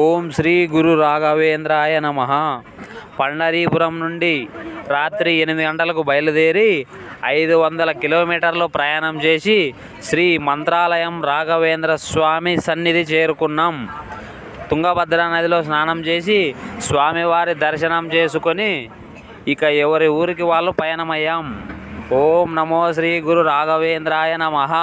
ఓం శ్రీ గురు రాఘవేంద్రాయ నమ. పండరీపురం నుండి రాత్రి ఎనిమిది గంటలకు బయలుదేరి ఐదు వందల కిలోమీటర్లు ప్రయాణం చేసి శ్రీ మంత్రాలయం రాఘవేంద్ర స్వామి సన్నిధి చేరుకున్నాం. తుంగభద్ర నదిలో స్నానం చేసి స్వామివారి దర్శనం చేసుకొని ఇక ఎవరి ఊరికి వాళ్ళు పయనమయ్యాం. ఓం నమో శ్రీ గురు రాఘవేంద్రాయ నమః.